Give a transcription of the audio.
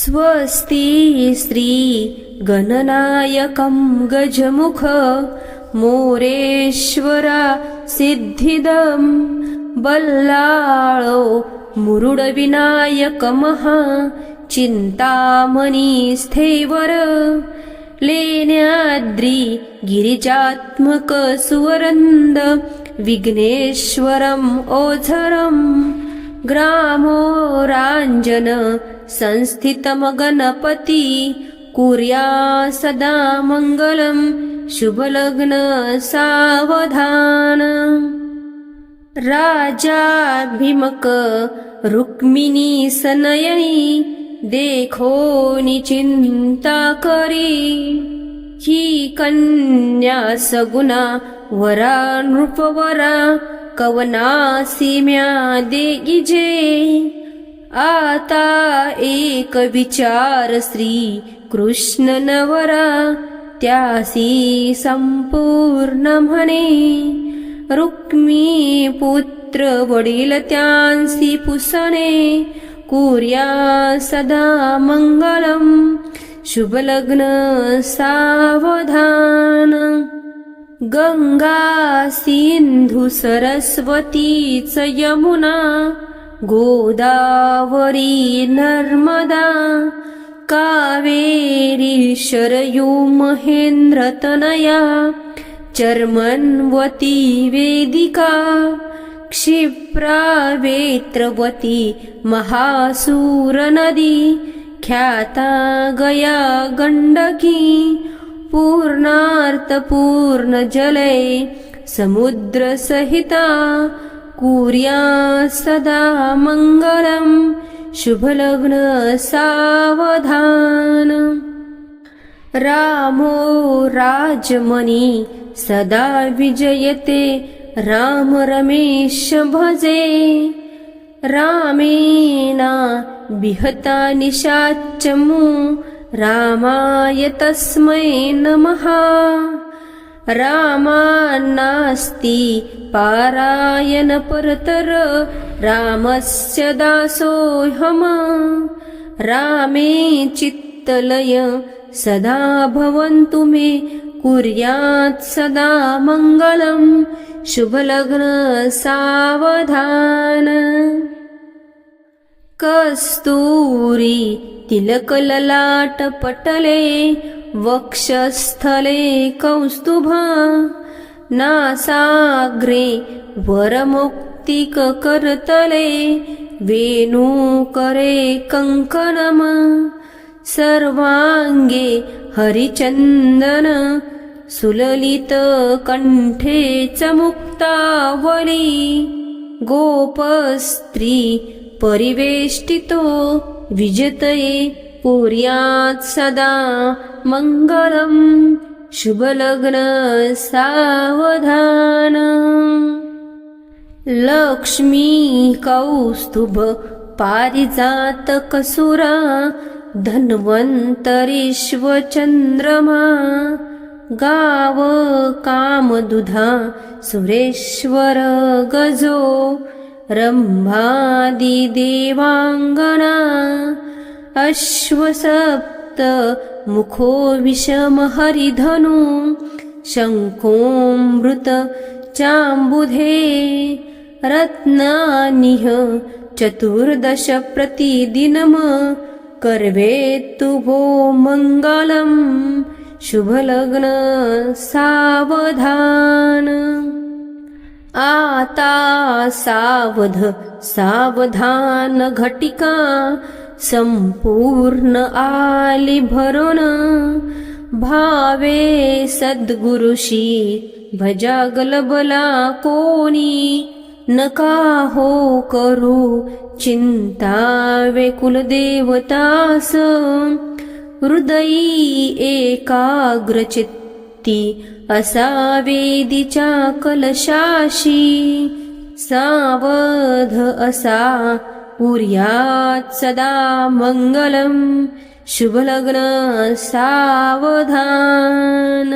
स्वस्ति श्रीगणनायकं गजमुख मोरेश्वरा सिद्धिदं बल्लाळो मुरुडविनायकमहा चिन्तामणि स्थेवर लेण्याद्रि गिरिजात्मक सुवरन्द विघ्नेश्वरम् ओझरम् ग्रामो राञ्जन संस्थितमगणपति कुर्या सदा मङ्गलम् शुभलग्न सावधान। राजाभिमक रुक्मिणी सनयनी देखो निचिन्ता करी। ही कन्या सगुणा वरा नृपवरा कवनासीम्या देगिजे आता एक विचार श्री कृष्ण नवरा त्यासी संपूर्ण म्हणे. रुक्मी पुत्र वडील त्यांसी पुसणे. कुर्या सदा मङ्गलम् शुभलग्न सावधान. गङ्गा सिन्धु सरस्वती च यमुना गोदावरी नर्मदा कावेरी शरयू महेन्द्रतनया चर्मन्वती वेदिका क्षिप्रावेत्रवती महासूरनदी ख्याता गया गण्डकी पूर्णार्थपूर्णजले समुद्रसहिता कुर्या सदा मङ्गलम्। शुभलग्न सावधान। रामो राजमणि सदा विजयते। राम रमेश भजे। रामेणा विहता निशाचमु रामाय तस्मै नमः रामान्नास्ति पारायणपरतर रामस्य दासोऽहम्। रामे चित्तलय सदा भवन्तु मे कुर्यात् सदा मङ्गलम्। शुभलग्न सावधान। कस्तूरी तिलकललाटपटले वक्षस्थले कौस्तुभा नासाग्रे वरमुक्तिककरतले वेणुकरे कङ्कणम् सर्वाङ्गे हरिचन्दन सुललितकण्ठे च मुक्तावली गोपस्त्री परिवेष्टितो विजतये कुर्यात् सदा मङ्गलम्। शुभलग्न सावधान। लक्ष्मी कौस्तुभ पारिजातकसुरा धन्वन्तरीश्वचन्द्रमा। गाव कामदुधा सुरेश्वर गजो रम्भादिदेवाङ्गना अश्वसप्त मुखो विषमहरिधनु शङ्खोऽमृत चाम्बुधे रत्नानिह चतुर्दश प्रतिदिनम् कर्वेत्तु भो मङ्गलम् शुभलग्न सावधान। आता सावध सावधान घटिका संपूर्ण आली भरून भावे सद्गुरुशी भजागलबला कोणी नका हो करू चिंता वे कुलदेवतास. हृदयी एकाग्रचित्ती असावेदिचा कलशाशी सावध असा कुर्यात् सदा मङ्गलम्। शुभलग्न सावधान